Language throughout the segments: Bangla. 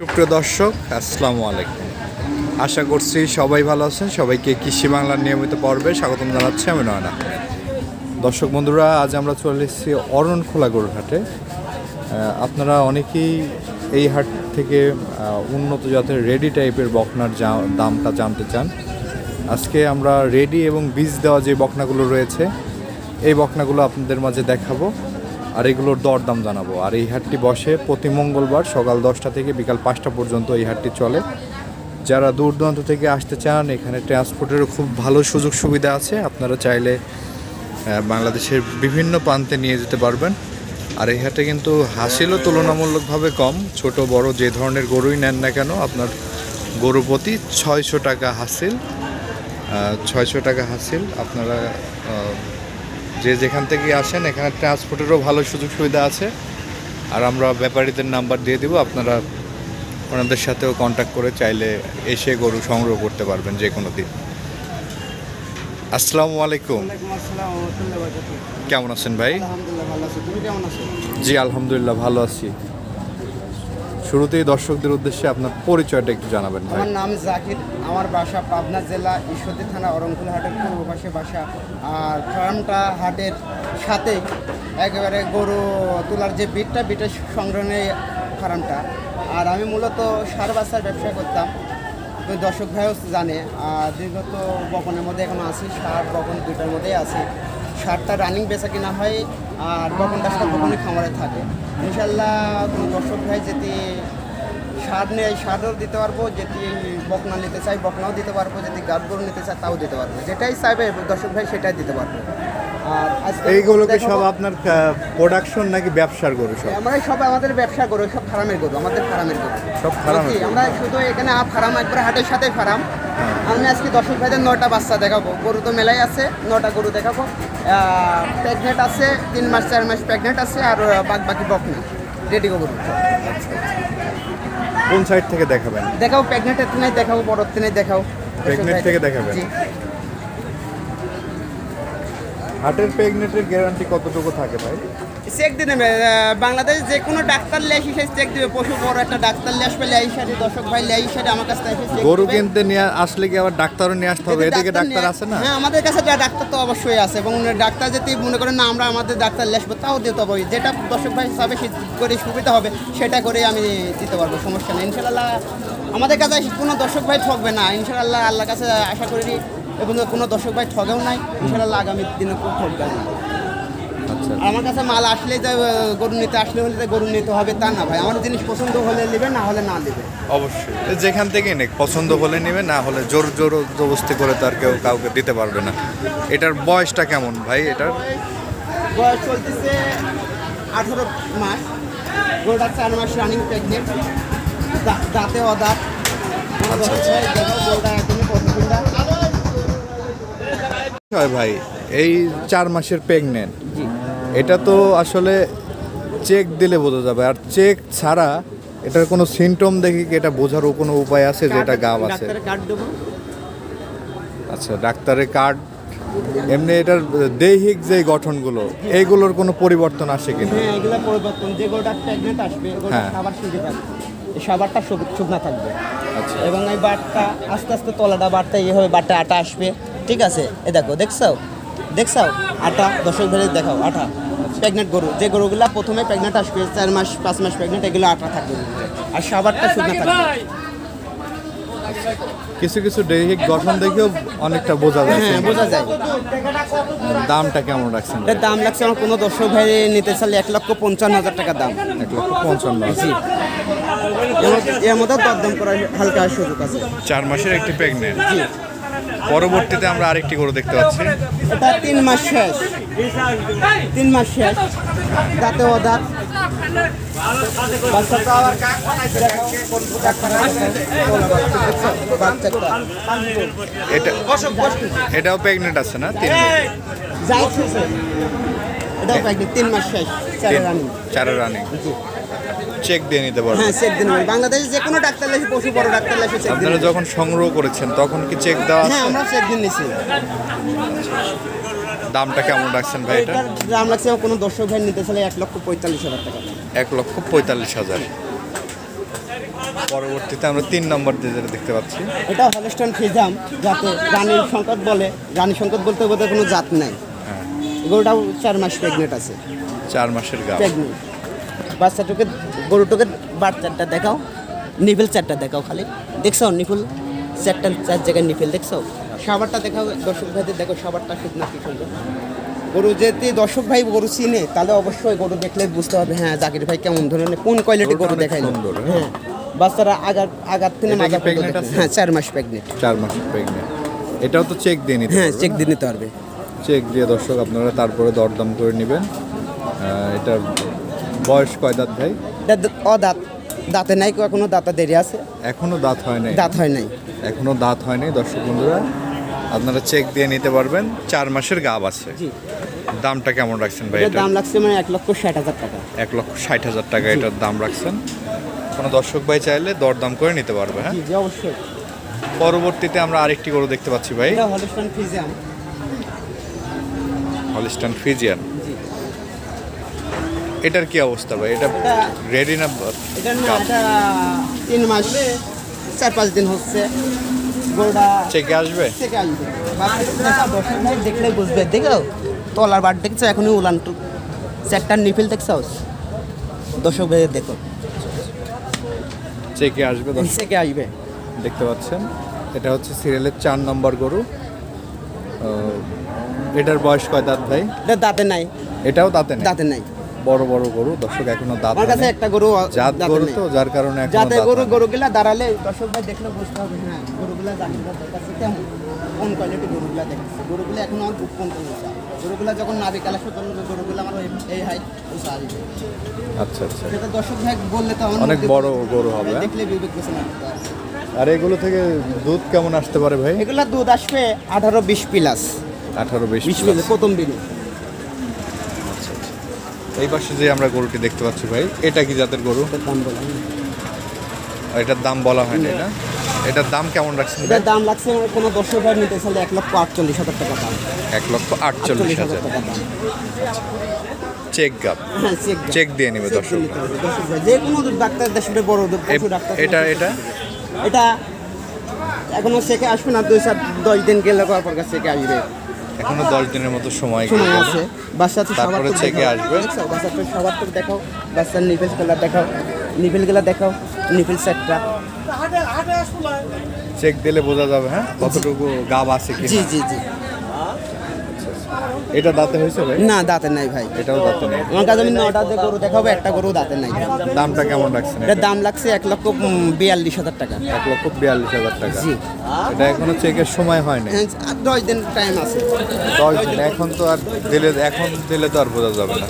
সুপ্রিয় দর্শক, আসসালামু আলাইকুম। আশা করছি সবাই ভালো আছেন। সবাইকে কৃষি বাংলার নিয়মিত পর্বে স্বাগতম জানাচ্ছি আমি নয়না দর্শক বন্ধুরা, আজ আমরা চলে এসেছি অরণ খোলা গরুর হাটে আপনারা অনেকেই এই হাট থেকে উন্নত জাতের রেডি টাইপের বকনার দামটা জানতে চান। আজকে আমরা রেডি এবং বীজ দেওয়া যে বকনাগুলো রয়েছে, এই বকনাগুলো আপনাদের মাঝে দেখাবো। আর এগুলোর দরদাম জানাব। আর এই হাটটি বসে প্রতি মঙ্গলবার সকাল দশটা থেকে বিকাল পাঁচটা পর্যন্ত এই হাটটি চলে। যারা দূর দূরান্ত থেকে আসতে চান, এখানে ট্রান্সপোর্টেরও খুব ভালো সুযোগ সুবিধা আছে। আপনারা চাইলে বাংলাদেশের বিভিন্ন প্রান্তে নিয়ে যেতে পারবেন। আর এই হাটে কিন্তু হাসিলও তুলনামূলকভাবে কম। ছোট, বড় যে ধরনের গরুই নেন না কেন, আপনার গরু প্রতি ছয়শো টাকা হাসিল। ছয়শো টাকা হাসিল। আপনারা যে যেখান থেকে আসেন এখানে ট্রান্সপোর্টেরও ভালো সুযোগ সুবিধা আছে। আর আমরা ব্যাপারীদের নাম্বার দিয়ে দেবো আপনারা ওনাদের সাথেও কন্ট্যাক্ট করে চাইলে এসে গরু সংগ্রহ করতে পারবেন যে কোনো দিন। আসসালামু আলাইকুম। কেমন আছেন ভাই? জি আলহামদুলিল্লাহ ভালো আছি। শুরুতেই দর্শকদের উদ্দেশ্যে আপনার পরিচয়টা একটু জানাবেন আমার নাম জাকির, আমার বাসা পাবনা জেলা, ঈশ্বরদী থানা অরংকুল হাটের পূর্ব পাশে বাসা। আর ফার্মটা হাটের সাথে একেবারে গরু তোলার যে বিটটা, বিটের সংগ্রহণে ফার্মটা। আর আমি মূলত সার বাসার ব্যবসা করতাম। দর্শক ভাইও জানে, আর দীর্ঘত বকনের মধ্যে এখন আছি, সার বকন দুইটার মধ্যেই আছি। সারটা রানিং বেচা কিনা হয় আর কখন সব কখনই খামারে থাকে। ইনশাল্লাহ কোনো দর্শক ভাই যদি সার নেই সারও দিতে পারব, যদি বকনা নিতে চাই বকনাও দিতে পারব, যদি গাব গরু নিতে চাই তাও দিতে পারব। যেটাই চাইবে, দর্শক ভাই সেটাই দিতে পারব। আর এইগুলো কি সব আপনার প্রোডাকশন নাকি ব্যবসার গরু সব? আমরা সব আমাদের ব্যবসা গরু সব ফার্মের গরু আমাদের ফার্মের গরু। সব ফার্মের জি, আমরা শুধু এখানে ফার্ম একবার হাটের সাথে ফার্ম। আমি আজকে দর্শক ভাইদের নটা বাচ্চা দেখাবো। গরু তো মেলাই আছে নটা গরু দেখাবো। প্রেগনেন্ট আছে তিন মাস চার মাস প্রেগনেন্ট আছে আর বাদ বাকি বকনা রেডি গরু। কোন সাইড থেকে দেখাবেন? দেখাও প্রেগনেন্টের তিনে দেখাও বড় তিনে দেখাও। Pregnant থেকে দেখাবেন? হার্টের প্রেগনেন্টের গ্যারান্টি কতটুকু থাকে ভাই? চেক দিয়ে নেবে বাংলাদেশ যে কোনো ডাক্তার লেস এসে চেক দিবে। পশু বড় একটা ডাক্তার লেস পেলে এই সাইডে দর্শক ভাই লেই সাইডে আমার কাছে এসে গরু। কিনতে নিয়ে আসলে কি আবার ডাক্তারও নিয়ে আসতে হবে? এদিকে ডাক্তার আছে না? হ্যাঁ আমাদের কাছে ডাক্তার তো অবশ্যই আছে। এবং ডাক্তার যদি মনে করেন না আমরা আমাদের ডাক্তার লেসবো তাও দিতে পারব যেটা দর্শক ভাই হিসাবে করে সুবিধা হবে সেটা করে আমি দিতে পারব সমস্যা নেই। ইনশাল্লাহ আমাদের কাছে কোনো দর্শক ভাই ঠকবে না। ইনশাল্লাহ আল্লাহর কাছে আশা করি এবং কোনো দর্শক ভাই ঠগেও নাই। ইনশাল্লাহ আগামী দিনে খুব ঠকবে না আচ্ছা। আমার কাছে মাল আসলে যে গরু নিতে আসলে হলে যে গরু নিতে হবে তা না ভাই। আমার জিনিস পছন্দ হলে নেবে না হলে না নেবে অবশ্যই। যেখান থেকে নেক পছন্দ হলে নেবে না হলে জোর জোর জবস্তি করে তো আর কেউ কাউকে দিতে পারবে না। এটার বয়সটা কেমন ভাই এটার? বয়স চলতেছে আঠারো মাস। গরুটা চার মাস রানিং প্রেগনেন্ট দাঁতে অদাঁত। আচ্ছা, গরুটা একদমই প্রতিদিনটা হয় ভাই এই চার মাসের প্রেগনেন্ট এটা তো আসলে চেক দিলে বোঝা যাবে। আর চেক ছাড়া এটার কোনো সিমটম দেখে কি এটা বোঝারও কোনো উপায় আছে যে এটা গাব আছে? আচ্ছা ডাক্তারের কার্ড এমনি এটার দৈহিক যে গঠনগুলো এইগুলোর কোনো পরিবর্তন আসে কিনা? হ্যাঁ এগুলো পরিবর্তন। যে গরুটা প্রেগনেন্ট আসবে হ্যাঁ। খাবার সুযোগ থাকবে এই সাবারটা শুকনা থাকবে। আচ্ছা। এবং এই বাটটা আস্তে আস্তে তলাটা বাটটা ইয়ে হবে বাটটা আটা আসবে। ঠিক আছে এ দেখো দেখছাও? দেখছাও? আটা দর্শক ধরে দেখাও আটা। প্রেগনেন্ট গরু যে গরুগুলা প্রথমে প্রেগনেন্ট আসবে চার মাস পাঁচ মাস প্রেগনেন্ট এগুলো আটা থাকবে। আর সাবারটা শুকনো থাকবে। কিছু কিছু দৈহিক গঠন দেখেও অনেকটা বোঝা যাচ্ছে হ্যাঁ বোঝা যায়। দামটা কেমন রাখছেন? এর দাম লাগছে আমার কোনো দর্শক ভাই নিতে চাইলে এক লক্ষ পঞ্চান্ন হাজার টাকা দাম। এক লক্ষ পঞ্চান্ন জি। এর মধ্যে- এর মধ্যে দরদাম করার হালকা সুযোগ আছে। চার মাসের একটি প্রেগনেন্ট জি। পরবর্তীতে আমরা আরেকটি গরু দেখতে পাচ্ছি। এটা তিন মাস শেষ। তিন মাস শেষ। দাঁতে ও এটা এটাও প্রেগনেন্ট আছে না? তিন এটাও তিন মাস শেষ। চারে রানিং। চার রানিং। চেক দিয়ে নিতে পারবেন। হ্যাঁ চেক দিন বাংলাদেশে যে কোনো ডাক্তার লেসে পশু বড় ডাক্তার লেসে চেক দিন আপনারা যখন সংগ্রহ করেছেন তখন কি চেক দেওয়া হ্যাঁ আছে? আমরা চেক দিন নিছি। দামটা কেমন রাখছেন ভাই এটা? এটার দাম লাগছে কোনো দর্শক ভাই নিতে চাইলে এক লক্ষ পঁয়তাল্লিশ হাজার টাকা। এক লক্ষ পঁয়তাল্লিশ হাজার। পরবর্তীতে আমরা তিন নম্বর দিয়ে যেটা দেখতে পাচ্ছি। এটা হলস্টন ফিজাম যাতে রানীর সংকট বলে। রানী সংকট বলতে বোধহয় কোনো জাত নাই। হ্যাঁ। গরুটাও চার মাস প্রেগনেন্ট আছে। চার মাসের গাব প্রেগনেন্ট বাচ্চাটাকে গরুটাকে বাচ্চাটা দেখাও নিফেল চারটা দেখাও খালি। দেখছ নিফুল? চারটা চার জায়গায় নিফেল দেখছ? সাবারটা দেখাও দর্শক ভাইদের দেখো সাবারটা শুকনা কি সুন্দর। গরু যদি দর্শক ভাই গরু চিনে তাহলে অবশ্যই গরু দেখলে বুঝতে হবে হ্যাঁ জাকির ভাই কেমন ধরনের কোন কোয়ালিটি গরু দেখাইলো। সুন্দর, হ্যাঁ। হ্যাঁ বাচ্চারা আগার আগার থেকে এটা। আছে? হ্যাঁ চার মাস প্রেগনেন্ট চার মাসের প্রেগনেন্ট এটাও তো চেক দিয়ে নিতে হ্যাঁ চেক দিয়ে নিতে পারবে। চেক দিয়ে দর্শক আপনারা তারপরে দরদাম করে নেবেন। এটার বয়স কয় দাঁত ভাই? এটা দ- অদাঁত দাঁতে। নাই এখনও দাঁতা দেরি আছে। এখনও দাঁত হয় নাই? দাঁত হয় নাই। এখনও দাঁত হয় নাই দর্শক বন্ধুরা? আপনারা চেক দিয়ে নিতে পারবেন চার মাসের গাব আছে। জি। দামটা কেমন রাখছেন ভাই এটা? দাম লাগছে মানে এক লক্ষ ষাট হাজার টাকা। এক লক্ষ ষাট হাজার টাকা এটার দাম রাখছেন। কোনো দর্শক ভাই চাইলে দরদাম করে নিতে পারবে হ্যাঁ? অবশ্যই। পরবর্তীতে আমরা আরেকটি গরু দেখতে পাচ্ছি ভাই। হলিস্টন ফিজিয়াম হলিস্টান ফ্রিজিয়ান। জি এটার কি অবস্থা ভাই? এটা রেডি না? তিন মাস চার পাঁচ দিন হচ্ছে। চেকে আসবে? দেখলে বুঝবে। দেখো তলার বার দেখছ এখনই উলান টু। চারটার নিফিল দেখছ? দর্শক ভাই দেখো। চেকে আসবে থেকে আসবে। দেখতে পাচ্ছেন এটা হচ্ছে সিরিয়ালের চার নম্বর গরু। এটার বয়স কয় দাঁত ভাই? এটা দাঁতে নাই। এটাও দাঁতে দাঁতে নাই। বড় বড় গরু দর্শক এখনও দাঁত আমার কাছে একটা গরু জাত গরু তো যার কারণে এখনও দাঁত গরু গরুগুলা দাঁড়ালে দর্শক ভাই দেখলে বুঝতে হবে হ্যাঁ গরুগুলা জাতির কোন কোয়ালিটি গরুগুলা গরুগুলা এখন আমার বুক গরুগুলা যখন নাবি গরুগুলা আমার এই- হাইট উঁচা আসবে আচ্ছা আচ্ছা। সেটা দর্শক ভাই বললে তো অনেক বড় গরু হবে, হ্যাঁ? দেখলে বিবেক আর এগুলো থেকে দুধ কেমন আসতে পারে ভাই? এগুলা দুধ আসবে আঠারো বিশ প্লাস আঠারো বিশ প্লাস প্রথম দিনে। এই পাশে যে আমরা গরুটি দেখতে পাচ্ছি ভাই এটা কি জাতের গরু? এটার দাম বলা এটার দাম বলা হয় না? এটা এটার দাম কেমন রাখছেন? এটার দাম লাগছে কোনো দর্শক ভাই নিতে চাইলে এক লক্ষ আটচল্লিশ হাজার টাকা দাম। এক লক্ষ আটচল্লিশ হাজার হাজার। টাকা দাম। Check gap. হ্যাঁ চেক দিয়ে নেবে দর্শক যে কোনো ডাক্তার দেশে বড় ডাক্তার এটা এটা? এটা এখনও চেকে আসবে না দুই সাত দশ দিন গেলে পর কাছে চেকে আসবে। এখনও দশ দিনের মতো সময়। আছে বাচ্চা তো তারপরে থেকে চেকে আসবে। তো সবার তো দেখাও বাচ্চার নিপেল কালার দেখাও নিপেলগুলা দেখাও নিপেল সেটটা চেক দিলে বোঝা যাবে হ্যাঁ? কতটুকু গাব আছে কি জি জি জি। এটা দাঁতে হয়েছে ভাই? না দাঁতে নাই ভাই। এটাও দাঁতে নেই। আমার কাছে আমি নটা যে গরু দেখাবো একটা গরু দাঁতে নাই। দামটা কেমন রাখছেন এটা? দাম লাগছে এক লক্ষ বিয়াল্লিশ হাজার টাকা। এক লক্ষ বিয়াল্লিশ হাজার টাকা। জি। এটা এখনও চেকের সময় হয়নি হ্যাঁ, আর দশ দিন টাইম আছে। দশ দিন এখন তো আর দিলে এখন দিলে তো আর বোঝা যাবে না।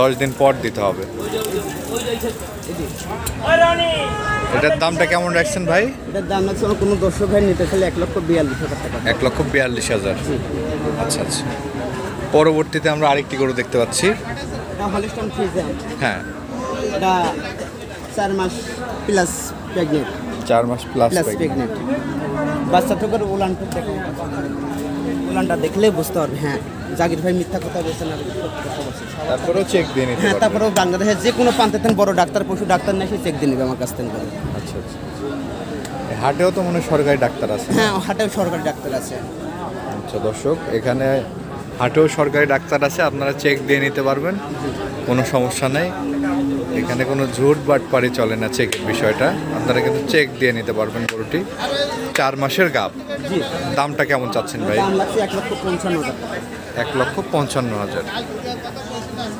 দশ দিন পর দিতে হবে। এটার দামটা কেমন রাখছেন ভাই? এটার দাম লাগছে আমার কোনো দর্শক ভাই নিতে চাইলে এক লক্ষ বিয়াল্লিশ হাজার টাকা। এক লক্ষ বিয়াল্লিশ হাজার। আচ্ছা আচ্ছা। পরবর্তীতে আমরা আরেকটি গরু দেখতে পাচ্ছি। হ্যাঁ। এটা চার মাস প্লাস প্রেগনেন্ট চার মাস প্লাস প্রেগনেন্ট বাচ্চা তো করে উলানটা দেখো। উলানটা দেখলে বুঝতে পারবে হ্যাঁ। জাকির ভাই মিথ্যা কথা বলছে না। তারপরেও চেক দিয়ে নিতে হ্যাঁ তারপরেও বাংলাদেশের যে কোনো প্রান্তে বড় ডাক্তার পশু ডাক্তার নেই সে চেক দিয়ে নেবে আমার কাছ থেকে। আচ্ছা আচ্ছা। হাটেও তো মনে হয় সরকারি ডাক্তার আছে। হ্যাঁ হাটেও সরকারি ডাক্তার আছে। আচ্ছা দর্শক এখানে হাটেও সরকারি ডাক্তার আছে আপনারা চেক দিয়ে নিতে পারবেন কোনো সমস্যা নেই। এখানে কোনো ঝুট বাটপারি চলে না চেক বিষয়টা। আপনারা কিন্তু চেক দিয়ে নিতে পারবেন গরুটি। চার মাসের গাব দামটা কেমন চাচ্ছেন ভাই? এক লক্ষ পঞ্চান্ন হাজার।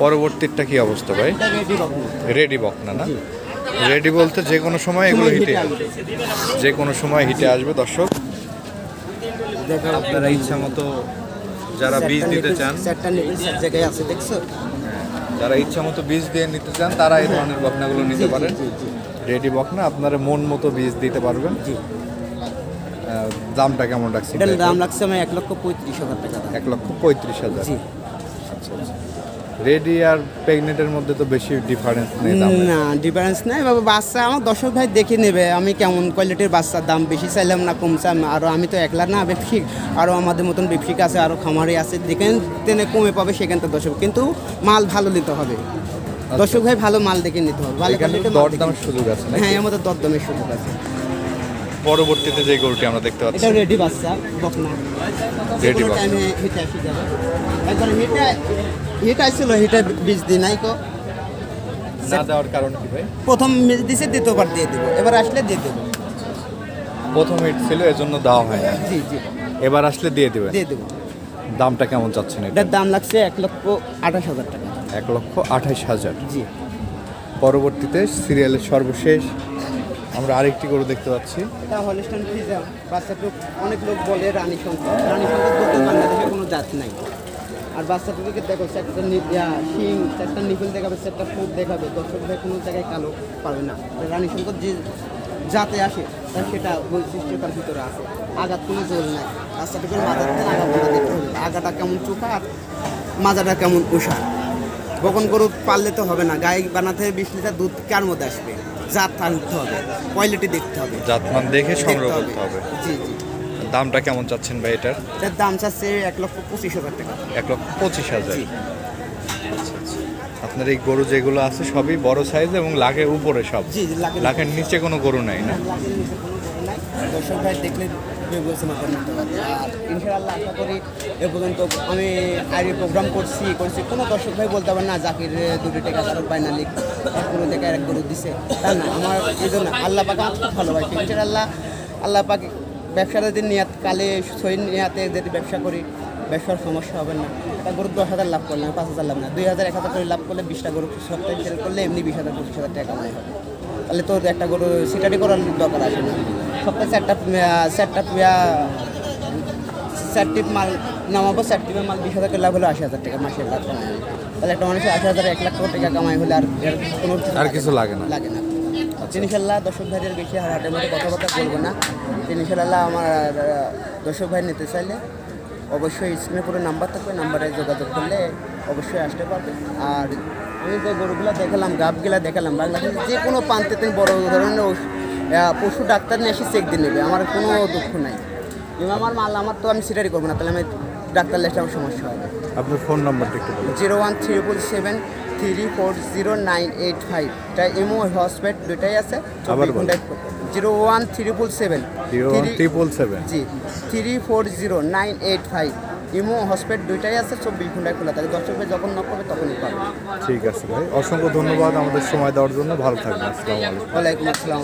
পরবর্তীটা কি অবস্থা ভাই? রেডি রকম বক না। না রেডি বলতে যে কোনো সময় এগুলো হিটে যে কোনো সময় হিটে আসবে দর্শক। আপনারা ইচ্ছা মতো যারা বীজ দিতে চান চারটা জায়গায় আছে দেখছ? যারা ইচ্ছা মতো বীজ দিয়ে নিতে চান তারা এই ধরনের বকনাগুলো নিতে পারেন। রেডি বকনা আপনারা মন মতো বীজ দিতে পারবেন। জি। দামটা কেমন রাখছে এটার দাম লাগছে আমার এক লক্ষ পঁয়ত্রিশ হাজার টাকা। এক লক্ষ পঁয়ত্রিশ হাজার। জি। আচ্ছা আচ্ছা। রেডি আর প্রেগনেন্টের মধ্যে তো বেশি ডিফারেন্স নেই না ডিফারেন্স নাই। বাবা বাচ্চা আমার দর্শক ভাই দেখে নেবে। আমি কেমন কোয়ালিটির বাচ্চার দাম বেশি চাইলাম না কম চাইলাম আরও আমি তো একলা না ব্যবসায়িক আরও আমাদের মতন ব্যবসায়িক আছে আরও খামারি আছে। যেখানে টেনে কমে পাবে সেখান থেকে দর্শক। কিন্তু মাল ভালো নিতে হবে। দর্শক ভাই ভালো মাল দেখে নিতে হবে। ভালো দরদামের সুযোগ আছে হ্যাঁ আমাদের দরদামের সুযোগ আছে। পরবর্তীতে যে গরুটি আমরা দেখতে পাচ্ছি। এটা রেডি বাচ্চা বকনা। কোনো বাচ্চা। একবার হিটে হিট আসছিল হিটে বীজ দিই নাই কো? না দেওয়ার কারণ কি ভাই? প্রথম বীজ দিছে দ্বিতীয়বার দিয়ে দেবো। এবার আসলে দিয়ে দেবো। প্রথম হিট ছিল এজন্য দেওয়া হয় না জি জি। এবার আসলে দিয়ে দিবে দিয়ে দেবো। দামটা কেমন চাচ্ছেন এটা? এটার দাম লাগছে এক লক্ষ আঠাশ হাজার টাকা। এক লক্ষ আঠাশ হাজার। জি। পরবর্তীতে সিরিয়ালের সর্বশেষ আমরা আরেকটি গরু দেখতে পাচ্ছি। এটা হলিস্টান ফ্রিজাম বাচ্চাটুকু অনেক লোক বলে রানী শঙ্কর। রানী বলতে বাংলাদেশে কোনো জাত নাই। আর বাচ্চাটুকুকে দেখো চারটা ইয়া, শিং চারটা নিপুল দেখাবে চারটা ফুট দেখাবে দর্শক ভাই কোনো জায়গায় কালো পাবে না। রানী শঙ্কর যে জাতে আসে তার সেটা বৈশিষ্ট্য তার ভিতরে আছে। আঘাত কোনো জোর নাই। বাচ্চাটুকুর মাথার আঘাতটা দেখতে হবে। আগাটা কেমন চোখা আর মাজাটা কেমন উষার বকন গরু পারলে তো হবে না। গায়ে বানাতে বিশ লিটার দুধ কার মধ্যে আসবে? জাত থাকতে হবে। কোয়ালিটি দেখতে হবে। জাতমান দেখে সংগ্রহ করতে হবে। জি জি। দামটা কেমন চাচ্ছেন ভাই এটার? এটার দাম চাচ্ছে এক লক্ষ পঁচিশ হাজার টাকা। এক লক্ষ পঁচিশ হাজার। জি। আচ্ছা, আচ্ছা। আপনার এই গরু যেগুলো আছে সবই বড় সাইজ এবং লাখের উপরে সব? লাখের নিচে কোনো গরু নাই না। দর্শক ভাই দেখলে ইনশাআল্লাহ আশা করি এ পর্যন্ত আমি প্রোগ্রাম করছি করছি। কোনো দর্শক ভাই বলতে পারে না জাকির দুটি টাকা কারোর পায়না কোনো টাকা এক গরু দিছে। তা না? আমার এই জন্য আল্লাহ পাকে আমার খুব ইনশাআল্লাহ আল্লাহ পাকে ব্যবসাটা যদি নিয়াত কালে সই নিয়াতে যদি ব্যবসা করি ব্যবসার সমস্যা হবে না। তা গরু দশ হাজার লাভ করলাম পাঁচ হাজার লাভ না। দুই হাজার এক হাজার করে লাভ করলে বিশটা গরু সপ্তাহে সেল করলে এমনি বিশ হাজার পঁচিশ হাজার টাকা কামাই হবে। তাহলে তোর একটা গরু সিটারি করার দরকার আসে না। সপ্তাহে চারটা চারটা চারটি মাল নামাবো চারটি মাল বিশ হাজার করে লাভ হলে আশি হাজার টাকা মাসের লাভ কামাই। তাহলে একটা মানুষের আশি হাজার এক লাখ টাকা কামাই হলে আর কোনো আর কিছু লাগে না। লাগে না। ইনশাল্লাহ দর্শক ভাইদের বেশি হাটের মধ্যে কথাবার্তা বলব না। ইনশাল্লাহ আমার আহ, দর্শক ভাই নিতে চাইলে অবশ্যই স্ক্রিনে পুরো নাম্বার থাকবে নাম্বারে যোগাযোগ করলে অবশ্যই আসতে পারবে। আর আমি যে গরুগুলো দেখালাম গাবগুলা দেখালাম বাংলাদেশে যে কোনো প্রান্তে তিনি বড় ধরনের পশু ডাক্তার নিয়ে এসে চেক দিয়ে নেবে আমার কোনো দুঃখ নাই। এবং আমার মাল আমার তো আমি সিটারি করব না তাহলে আমি ডাক্তার লেসে আমার সমস্যা হবে আপনার ফোন নাম্বারটা একটু বলুন। Zero one triple seven three four zero nine eight five. এটা ইমো হসপিটাল দুটাই আছে। আবার। Zero one three triple seven. Triple seven. G three four zero nine eight five. Imo hospital দুইটাই আছে। চব্বিশ ঘন্টায় খোলা থাকে। দর্শক ভাই যখন নক করবে তখনই পাবে। ঠিক আছে ভাই। অসংখ্য ধন্যবাদ আমাদের সময় দেওয়ার জন্য। ভালো থাকবেন। আসসালামু আলাইকুম। আসসালাম।